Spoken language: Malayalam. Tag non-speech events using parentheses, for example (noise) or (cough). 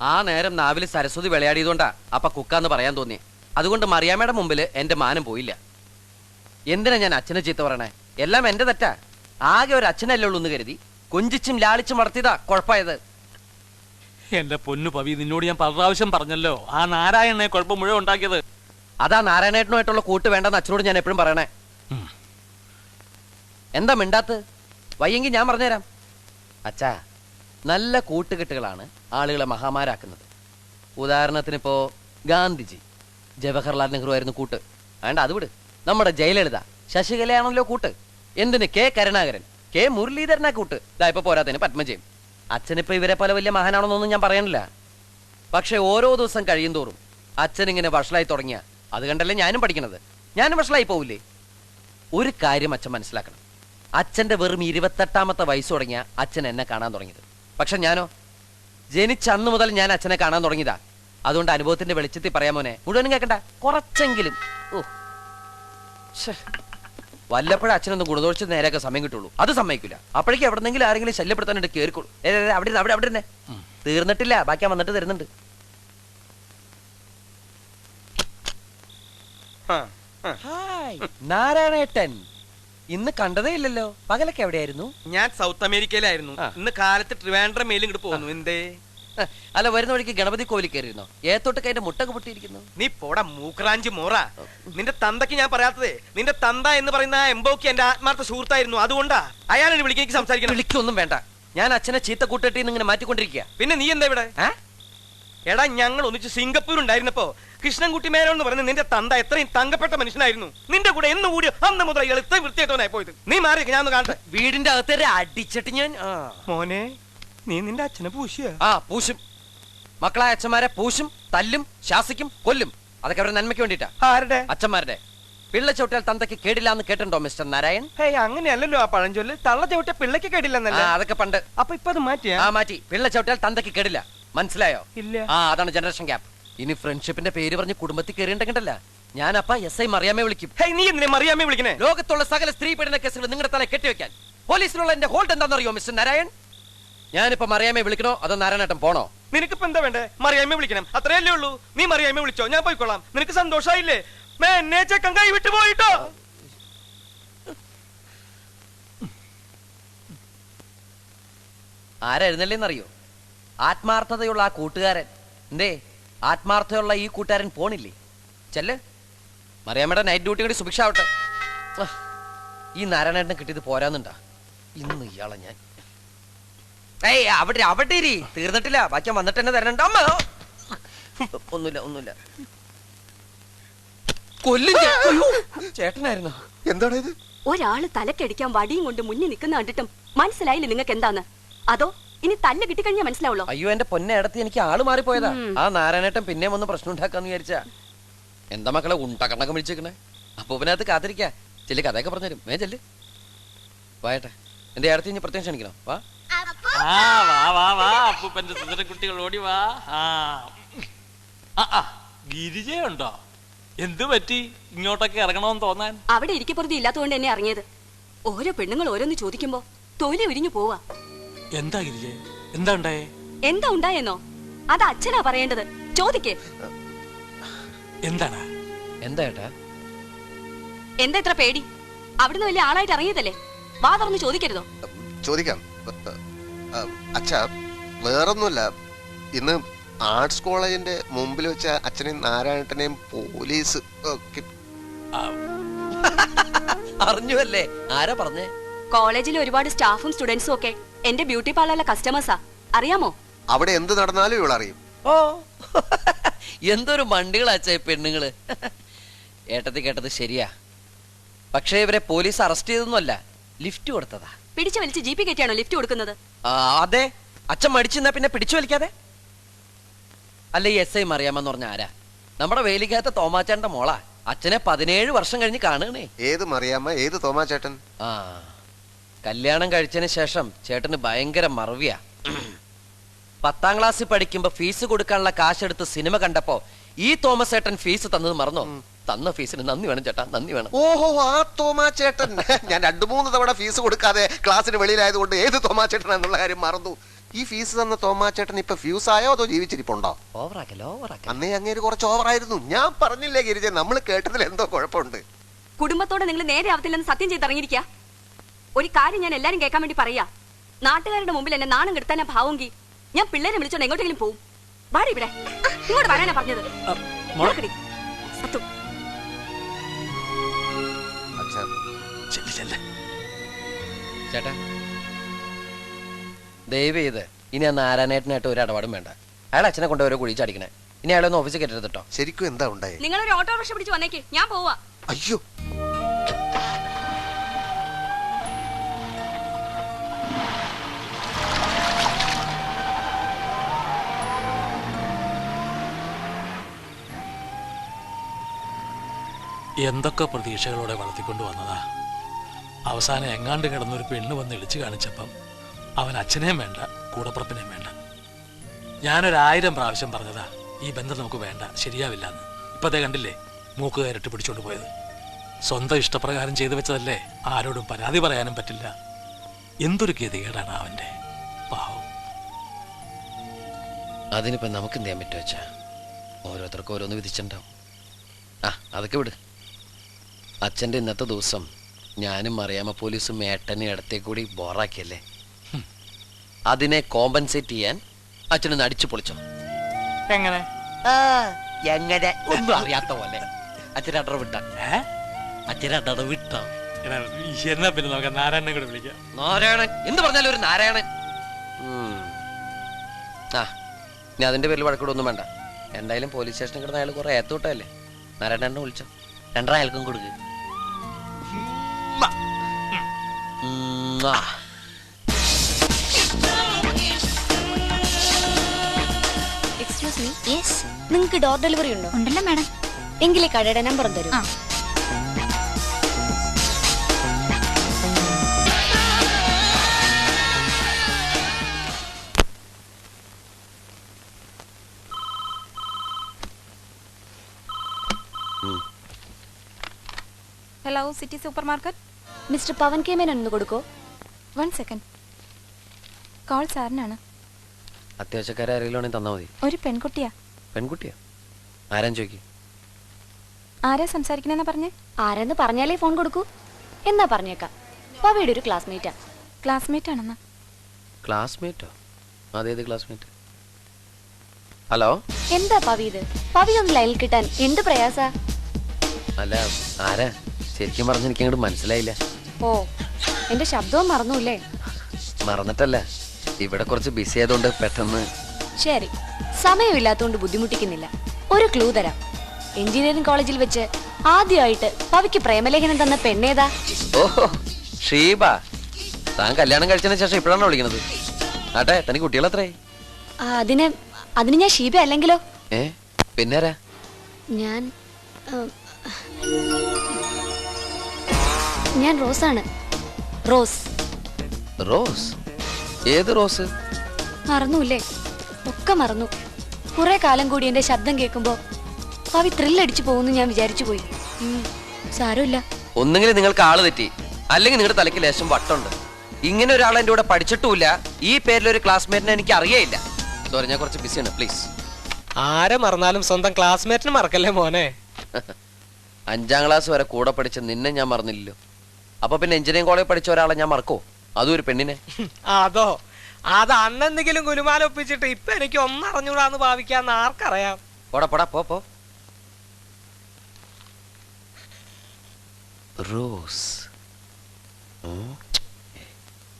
ആ നേരം നാവിൽ സരസ്വതി വിളയാടിയതുകൊണ്ടാ അപ്പ കുക്കാന്ന് പറയാൻ തോന്നി അതുകൊണ്ട് മറിയാമ്മയുടെ മുമ്പിൽ എന്റെ മാനം പോയില്ല. എന്തിനാ ഞാൻ അച്ഛനെ ചീത്ത പറയണേ? എല്ലാം എന്റെ തെറ്റാ. ആകെ ഒരു അച്ഛനല്ലേ ഉള്ളൂ എന്ന് കരുതി കൊഞ്ചിച്ചും ലാളിച്ചും വളർത്തിയതാ കുഴപ്പമായത്. എന്റെ പൊന്നു പവി നിന്നോട് ഞാൻ പല പ്രാവശ്യം പറഞ്ഞല്ലോ ആ നാരായണനെ കുഴപ്പം മുഴുവൻ ഉണ്ടാക്കിയത്. അതാ നാരായണേട്ടനുമായിട്ടുള്ള കൂട്ട് വേണ്ടെന്ന് അച്ഛനോട് ഞാൻ എപ്പോഴും പറയണേ. എന്താ മിണ്ടാത്ത്? വയ്യെങ്കിൽ ഞാൻ പറഞ്ഞുതരാം. അച്ഛാ നല്ല കൂട്ടുകെട്ടുകളാണ് ആളുകളെ മഹാമാരാക്കുന്നത്. ഉദാഹരണത്തിന് ഇപ്പോ ഗാന്ധിജി ജവഹർലാൽ നെഹ്റു ആയിരുന്നു കൂട്ട്. വേണ്ട അത് വിട്. നമ്മുടെ ജയലളിത ശശികലയാണല്ലോ കൂട്ട്. എന്തിന്? കെ കരുണാകരൻ കെ മുരളീധരനാ കൂട്ട്. ഇതാ ഇപ്പൊ പോരാത്തതിന് പത്മജയും. അച്ഛനിപ്പോ ഇവരെ പോലെ വലിയ മഹാനാണെന്നൊന്നും ഞാൻ പറയണില്ല. പക്ഷെ ഓരോ ദിവസം കഴിയും തോറും അച്ഛൻ ഇങ്ങനെ വഷളായി തുടങ്ങിയ. അത് കണ്ടല്ലേ ഞാനും പഠിക്കണത്. ഞാനും വഷളായി പോവില്ലേ? ഒരു കാര്യം അച്ഛൻ മനസ്സിലാക്കണം. അച്ഛന്റെ വെറും ഇരുപത്തെട്ടാമത്തെ വയസ്സ് തുടങ്ങിയ അച്ഛൻ എന്നെ കാണാൻ തുടങ്ങിയത്. പക്ഷെ ഞാനോ? ജനിച്ച അന്ന് മുതൽ ഞാൻ അച്ഛനെ കാണാൻ തുടങ്ങിയതാ. അതുകൊണ്ട് അനുഭവത്തിന്റെ വെളിച്ചത്തിൽ പറയാൻ മോനെ. മുഴുവനും കേൾക്കണ്ട കുറച്ചെങ്കിലും. ഓ. വല്ലപ്പോഴും അച്ഛനൊന്ന് ഗുണദോഷിച്ച് നേരെയൊക്കെ സമയം കിട്ടുള്ളൂ. അത് സമ്മതിക്കില്ല അപ്പോഴേക്കും എവിടെന്നെങ്കിലും ആരെങ്കിലും ശല്യപ്പെടുത്താനായിട്ട് കയറിക്കോളൂ അവിടെ അവിടെ അവിടെ തന്നെ തീർന്നിട്ടില്ല. ബാക്കി ഞാൻ വന്നിട്ട് തരുന്നുണ്ട്. നാരായണേട്ടൻ. ഇന്ന് കണ്ടതേ ഇല്ലല്ലോ. പകലൊക്കെ എവിടെയായിരുന്നു? ഞാൻ സൗത്ത് അമേരിക്കയിലായിരുന്നു. ഇന്ന് കാലത്ത് ട്രിവാൻഡ്രം മേലും ഇങ്ങോട്ട് പോകുന്നു. എന്തേ? അല്ല വരുന്ന വഴിക്ക് ഗണപതി കോവിലിൽ കയറിയിരുന്നോ? ഏത്തോട്ട് കൈന്റെ മുട്ടൊക്കെ പൊട്ടിയിരിക്കുന്നു. നീ പോടാ മൂക്രാഞ്ചി മോറ. നിന്റെ തന്തയ്ക്ക് ഞാൻ പറയാത്തതേ. നിന്റെ തന്ത എന്ന് പറയുന്ന എംബോക്ക് എന്റെ ആത്മാർത്ഥ സുഹൃത്തായിരുന്നു. അതുകൊണ്ടാ. അയാളെ വിളിക്കാൻ എനിക്ക് സംസാരിക്കണം. വിളിക്കൊന്നും വേണ്ട. ഞാൻ അച്ഛനെ ചീത്ത കൂട്ടിട്ട് ഇങ്ങനെ മാറ്റിക്കൊണ്ടിരിക്കുക പിന്നെ നീ എന്താ ഇവിടെ? എടാ ഞങ്ങൾ ഒന്നിച്ച് സിംഗപ്പൂർ ഉണ്ടായിരുന്നപ്പോ കൃഷ്ണൻകുട്ടി മേനോൻ എന്ന് പറഞ്ഞ നിന്റെ തന്ത എത്രയും തങ്കപ്പെട്ട മനുഷ്യനായിരുന്നു. നിന്റെ കൂടെ എന്ന് കൂടി അന്ന് മുതൽ ഇയാൾ ഇത്രയും വൃത്തിയായിട്ടവനായി പോയത്. നീ മാറി ഞാൻ ഒന്ന് കാണട്ടെ. വീടിന്റെ അകത്തേരെ അടിച്ചിട്ട് ഞാൻ. മോനെ നീ നിന്റെ അച്ഛനെ പൂശിയ? ആ പൂശും. മക്കളായ അച്ഛന്മാരെ പൂശും തല്ലും ശാസിക്കും കൊല്ലും. അതൊക്കെ അവരുടെ നന്മയ്ക്ക് വേണ്ടിട്ടാ ആരുടെ? അച്ഛന്മാരുടെ. പിള്ള ചവിട്ടിയാൽ തന്തയ്ക്ക് കേടില്ല എന്ന് കേട്ടിട്ടുണ്ടോ മിസ്റ്റർ നാരായൺ? ഹേയ് അങ്ങനെയല്ലല്ലോ ആ പഴഞ്ചൊല്ല്. തള്ള ചവിട്ടിയ പിള്ളയ്ക്ക് കേടില്ലെന്നല്ല? അതൊക്കെ പണ്ട്. അപ്പൊ ഇപ്പൊ അത് മാറ്റി ആ മാറ്റി. പിള്ള ചവിട്ടിയാൽ തന്തയ്ക്ക് കേടില്ല. മനസ്സിലായോ? ഇല്ല. ആ അതാണ് ജനറേഷൻ ഗ്യാപ്പ് ഇനി ഫ്രണ്ട്ഷിപ്പിന്റെ പേര് പറഞ്ഞ് കുടുംബത്തിൽ കയറിയിട്ടുണ്ടല്ല ഞാൻ അപ്പ എസ് ഐ മറിയാമേ വിളിക്കും. നീ എന്തിനാ മറിയാമ്മയെ വിളിക്കണേ? ലോകത്തുള്ള സകല സ്ത്രീ പീഡന കേസുകൾ നിങ്ങളുടെ തല കെട്ടിവെക്കാൻ. പോലീസിലുള്ള എന്റെ ഹോൾഡ് എന്താണെന്നറിയോ മിസ്റ്റർ നാരായൺ? ഞാനിപ്പോ മറിയാമേ വിളിക്കണോ അതോ നാരായണേട്ടൻ പോണോ? നിനക്കിപ്പോ എന്താ വേണ്ടേ? മറിയാമേ വിളിക്കണം. അത്രയല്ലേ ഉള്ളൂ. നീ മറിയാമേ വിളിച്ചോ? ഞാൻ പോയിക്കോളാം. നിനക്ക് സന്തോഷമായില്ലേ മേ എന്നെ ചെക്കൻ കൈ വിട്ടു പോയിട്ടോ? ആരായിരുന്നല്ലേന്നറിയോ? ആത്മാർത്ഥതയുള്ള ആ കൂട്ടുകാരൻ. എന്തേ? ആത്മാർത്ഥതയുള്ള ഈ കൂട്ടുകാരൻ പോണില്ലേ? ചെല്ല്. മറിയാമ്മയുടെ നൈറ്റ് ഡ്യൂട്ടി കൂടി സുഭിക്ഷ ആവട്ടെ ഈ നാരായണേട്ടനെ കിട്ടിയത് പോരാന്നുണ്ടാ. ഇന്ന് ഇയാളെ ഞാൻ. ഏയ് അവിടെ അവിടെ ഇരി. തീർന്നിട്ടില്ല. ബാക്കി വന്നിട്ട് തന്നെ തരണ്ട അമ്മ ഒന്നുമില്ല ഒന്നുമില്ല. കൊല്ലും ഞാൻ. അയ്യോ, ചേട്ടനായിരുന്നോ? എന്താണ് ഇത് ഒരാൾ തലക്കടിക്കാൻ വടിയും കൊണ്ട് മുന്നിൽ നിൽക്കുന്ന കണ്ടിട്ടും മനസ്സിലായില്ലേ നിങ്ങൾക്ക് എന്താന്ന്? അതോ ഇനി തല്ല് കിട്ടിക്കഴിഞ്ഞാ മനസ്സിലാവുള്ളൂ? അയ്യോ എന്റെ പൊന്നെ ഇടത്തി എനിക്ക് ആൾ മാറിപ്പോയതാ. ആ നാരായണേട്ടൻ പിന്നെ ഒന്ന് പ്രശ്നം ഉണ്ടാക്കാന്ന് വിചാരിച്ച. എന്താ മക്കളെ ഉണ്ടക്കണ്ണൊക്കെ വിളിച്ചേക്കണേ അപ്പൊ ഇതിനകത്ത് കാത്തിരിക്ക. ചെല്ലി കഥയൊക്കെ പറഞ്ഞുതരും. വേ ചെല്ല്. വായട്ടെ. എന്റെ ഇടത്തി ഇനി പ്രത്യേകം ക്ഷണിക്കണം. വാ. ആ വാ വാ വാ. അപ്പൂപ്പന്റെ സുന്ദര കുട്ടികൾ ഓടി വാ. ആ. ആ, ഗിരിജയുണ്ടോ എന്ത് പറ്റി? ഇങ്ങോട്ടൊക്കെ ഇറങ്ങണമെന്ന് തോന്നാൻ? അവിടെ ഇരിക്കപ്പുറത്തി ഇല്ലാത്തതുകൊണ്ട് എന്നെ ഇറങ്ങിയത്. ഓരോ പെണ്ണുങ്ങൾ ഓരോന്ന് ചോദിക്കുമ്പോ തൊലി ഉരിഞ്ഞു പോവാ. എന്താ ഗിരിജെ? എന്താ ഉണ്ടായേ? എന്താ ഉണ്ടായെന്നോ? അത് അച്ഛനാ പറയേണ്ടത്. ചോദിക്കേ. എന്താണ് എന്താ ഏട്ടാ? എന്താ ഇത്ര പേടി? അവിടുന്ന് വലിയ ആളായിട്ട് ഇറങ്ങിയതല്ലേ? വാ തുറന്ന് ചോദിക്കരുതോ? ചോദിക്കാം. അച്ഛ വേറൊന്നുമല്ല. ഇന്ന് ആർട്സ് കോളേജിന്റെ മുമ്പിൽ വെച്ച അച്ഛനെയും നാരായണനെയും പോലീസ് ഒക്കെ അറിഞ്ഞുവല്ലേ? ആരാ പറഞ്ഞേ? കോളേജിലെ ഒരുപാട് സ്റ്റാഫും സ്റ്റുഡൻസും ഒക്കെ എന്റെ ബ്യൂട്ടി പാർലറിലെ കസ്റ്റമേഴ്സാ. അറിയാമോ? അവിടെ എന്ത് നടന്നാലും അറിയും. ഓ. (laughs) എന്തൊരു മണ്ടികളാച്ച പെണ്ണുങ്ങൾ. (laughs) ഏട്ടത്തി കേട്ടത് ശരിയാ. പക്ഷേ ഇവരെ പോലീസ് അറസ്റ്റ് ചെയ്തൊന്നുമല്ല ലിഫ്റ്റ് കൊടുത്തതാ. പിടിച്ചു വലിച്ച് ജി പി കയറ്റിയാണോ ലിഫ്റ്റ് കൊടുക്കുന്നത്? ആ, അതെ. അച്ഛൻ മടിച്ചെന്നാ പിന്നെ പിടിച്ചു വലിക്കാതെ? അല്ല ഈ എസ് ഐ മറിയാമെന്ന് പറഞ്ഞ ആരാ? നമ്മുടെ വേലിക്കാത്ത തോമാച്ചാന്റെ മോളാ. അച്ഛനെ പതിനേഴ് വർഷം കഴിഞ്ഞ് കാണുകണേ ഏത് മറിയാമ്മ? ഏത് തോമാ ചേട്ടൻ ആ. കല്യാണം കഴിച്ചതിന് ശേഷം ചേട്ടന് ഭയങ്കര മറവിയാ. പത്താം ക്ലാസ്സിൽ പഠിക്കുമ്പോ ഫീസ് കൊടുക്കാനുള്ള കാശെടുത്ത് സിനിമ കണ്ടപ്പോ ഈ തോമസ് ചേട്ടൻ ഫീസ് തന്നത് മറന്നോ? തന്ന ഫീസിന് നന്ദി വേണം ചേട്ടാ നന്ദി വേണം. ഓഹോ ആ തോമാ ചേട്ടൻ. ഞാൻ രണ്ടു മൂന്ന് തവണ ഫീസ് കൊടുക്കാതെ ക്ലാസ്സിന് വെളിയിലായതുകൊണ്ട് ഏത് തോമാ ചേട്ടൻ എന്നുള്ള കാര്യം മറന്നു. ഈ ഫീസ് തന്ന തോമാ ചേട്ടൻ ഇപ്പൊ ഫ്യൂസ് ആയോ അതോ ജീവിച്ചിരിപ്പുണ്ടോ? ഓവറാക്കല്ലോ ഓവറാക്കല്ല അന്നേ അങ്ങേര് കുറച്ച് ഓവറായിരുന്നു. ഞാൻ പറഞ്ഞില്ലേ ഗിരിജ നമ്മൾ കേട്ടതിൽ എന്തോ കുഴപ്പമുണ്ട്. കുടുംബത്തോടെ നിങ്ങൾ നേരെ ആവത്തില്ലെന്ന് സത്യം ചെയ്ത് ഇറങ്ങിയിരിക്കുക ഒരു കാര്യം ഞാൻ എല്ലാരും കേൾക്കാൻ വേണ്ടി പറയാ. നാട്ടുകാരുടെ മുമ്പിൽ എന്നെ നാണം കെടുത്താനാ ഭാവമെങ്കിൽ ഞാൻ പിള്ളേരെ വിളിച്ചോണ്ട് എങ്ങോട്ടെങ്കിലും പോവും. വാടി ഇവിടെ. ഇങ്ങോട്ട് വരാനാ പറഞ്ഞത്. സത്തു. ചേട്ടാ. ദയവ് ചെയ്ത് ഇനി ആ നാരായണേട്ടനായിട്ട് ഒരു ഇടപാടും വേണ്ട. അയാൾ അച്ഛനെ കൊണ്ട് ഓരോ കുഴിച്ചടിക്കണേ ഇനി അയാളൊന്ന് ഓഫീസിൽ കെട്ടരുത് കേട്ടോ. ശരിക്കും എന്താ ഉണ്ടായി? നിങ്ങളൊരു ഓട്ടോറിക്ഷ പിടിച്ച് വന്നേക്ക്. ഞാൻ പോവാ. അയ്യോ എന്തൊക്കെ പ്രതീക്ഷകളോടെ വളർത്തിക്കൊണ്ട് വന്നതാ? അവസാനം എങ്ങാണ്ട് കിടന്നൊരു പെണ്ണ് വന്ന് ഇളിച്ചു കാണിച്ചപ്പം അവൻ അച്ഛനെയും വേണ്ട കൂടപ്പുറപ്പിനെയും വേണ്ട. ഞാനൊരായിരം പ്രാവശ്യം പറഞ്ഞതാ ഈ ബന്ധം നമുക്ക് വേണ്ട ശരിയാവില്ല എന്ന് ഇപ്പതേ കണ്ടില്ലേ മൂക്ക് കയറിട്ട് പിടിച്ചോണ്ട് പോയത്. സ്വന്തം ഇഷ്ടപ്രകാരം ചെയ്തു വെച്ചതല്ലേ ആരോടും പരാതി പറയാനും പറ്റില്ല. എന്തൊരു ഗതികേടാണ് അവന്റെ പാവം. അതിനിപ്പോ നമുക്ക് എന്ത് ചെയ്യാൻ പറ്റുമോ വെച്ചാ ഓരോരുത്തർക്കും ഓരോന്ന് വിധിച്ചിട്ടുണ്ടാവും. ആ അതൊക്കെ വിട്. അച്ഛന്റെ ഇന്നത്തെ ദിവസം ഞാനും മറിയാമ പോലീസും ഏട്ടനും ഇടത്തെ കൂടി ബോറാക്കിയല്ലേ? അതിനെ കോമ്പൻസേറ്റ് ചെയ്യാൻ അച്ഛനൊന്ന് അടിച്ചു പൊളിച്ചോ. എങ്ങനെ? എങ്ങനെ? ഒന്നും അറിയാത്ത പോലെ. അച്ഛൻ അടറ വിട്ട. അച്ഛൻ അടറ വിട്ട? എടാ, എന്നാ പിന്നെ നമുക്ക് നാരായണനെ കൂടെ വിളിക്കാം. നാരായണൻ? എന്ത് പറഞ്ഞാലും ഒരു നാരായണൻ. ആ ഇനി അതിന്റെ പേരിൽ വഴക്കൂടൊന്നും വേണ്ട. എന്തായാലും പോലീസ് സ്റ്റേഷനിൽ കിടന്ന അയാൾ കുറെ ഏത്തോട്ടല്ലേ നാരായണനെ വിളിച്ചോ. രണ്ടര അയാൾക്കും കൊടുക്ക്. എക്സ്ക്യൂസ് മീ യെസ് നിങ്ങൾക്ക് ഡോർ ഡെലിവറി ഉണ്ടോ? ഉണ്ടല്ലോ മാഡം. എങ്കിലേ കടയുടെ നമ്പർ തരും. Hello city super market mister Pavan K Menon ഒന്ന് കൊടുക്കോ. വൺ സെക്കൻഡ് കോൾ സാറിനാണ്. അത്യാവശ്യക്കാരെ ആരെങ്കിലും തന്നാ മതി. ഒരു പെൺകുട്ടിയാ. പെൺകുട്ടിയാ? ആരാൻ ചോദിക്കും. ആരാ സംസാരിക്കണെന്നാ പറഞ്ഞേ? ആരെന്ന് പറഞ്ഞാലേ ഫോൺ കൊടുക്കൂ. എന്നാ പറഞ്ഞേക്കാം? പവയുടെ ഒരു ക്ലാസ്മേറ്റാ ക്ലാസ്മേറ്റ് ആണെന്ന്. ക്ലാസ്മേറ്റോ അതേത് ക്ലാസ്മേറ്റ് ഹലോ എന്താ പവി ഇത്? പവി ഒന്ന് ലൈനിൽ കിട്ടാൻ എന്ത് പ്രയാസാ? അല്ല ആരാ? ശരിക്കും പറഞ്ഞ എനിക്ക് അങ്ങോട്ട് മനസ്സിലായില്ല. ഓ എന്റെ ശബ്ദവും മറന്നൂല്ലേ? മറന്നിട്ടല്ല? ഇവിടെ കുറച്ച് ബിസി ആയതുകൊണ്ട് പെട്ടെന്ന്. ശരി. സമയമില്ലാത്തതുകൊണ്ട് ബുദ്ധിമുട്ടിക്കുന്നില്ല. ഒരു ക്ലൂ തരാം. എഞ്ചിനീയറിംഗ് കോളേജിൽ വെച്ച് ആദ്യമായിട്ട് പവിക്ക് പ്രേമലേഖനം തന്ന പെണ്ണേതാ? ഓഹോ ഷീബ. താൻ കല്യാണം കഴിച്ചതിന് ശേഷം ഇപ്പോഴാണ് വിളിക്കുന്നത്? ആട്ടെ തനിക്ക് കുട്ടികൾ അത്രേ അതിന് അതിന് ഞാൻ ഷീബ അല്ലെങ്കിലോ? ഏ പിന്നാരാ? ഞാൻ ഞാൻ റോസാണ്. റോസ്. റോസ്? ഏത് റോസ്? മറന്നൂല്ലേ? ഒക്കെ മറന്നു. കുറെ കാലം കൂടി എന്റെ ശബ്ദം കേൾക്കുമ്പോ പവി ത്രില്ലടിച്ചു പോകുന്നു ഞാൻ വിചാരിച്ചു പോയി. സാരമില്ല. ഒന്നുകിൽ നിങ്ങൾക്ക് ആൾ തെറ്റി അല്ലെങ്കിൽ നിങ്ങളുടെ തലയ്ക്ക് ലേശം വട്ടുണ്ട്. ഇങ്ങനെ ഒരാൾ എന്റെ കൂടെ പഠിച്ചിട്ടുമില്ല. ഈ പേരിലൊരു ക്ലാസ്മേറ്റിനെ എനിക്ക് അറിയയില്ല. സോറി ഞാൻ കുറച്ച് ബിസിയാണ് പ്ലീസ് ആരെ മറന്നാലും സ്വന്തം ക്ലാസ്മേറ്റിനെ മറക്കല്ലേ മോനെ? (laughs) അഞ്ചാം ക്ലാസ് വരെ കൂടെ പഠിച്ച നിന്നെ ഞാൻ മറന്നില്ലല്ലോ. അപ്പൊ പിന്നെ എഞ്ചിനീയറിംഗ് കോളേജ് പഠിച്ച ഒരാളെ ഞാൻ മറക്കോ അതും ഒരു പെണ്ണിനെ. (laughs) അതോ? അത് അന്നെന്തെങ്കിലും ഗുരുമാല ഒപ്പിച്ചിട്ട് ഇപ്പൊ എനിക്ക് ഒന്നറിഞ്ഞൂടാന്ന് ഭാവിക്കാന്ന് ആർക്കറിയാം? പോടാ പോടാ പോ പോ. റോസ്.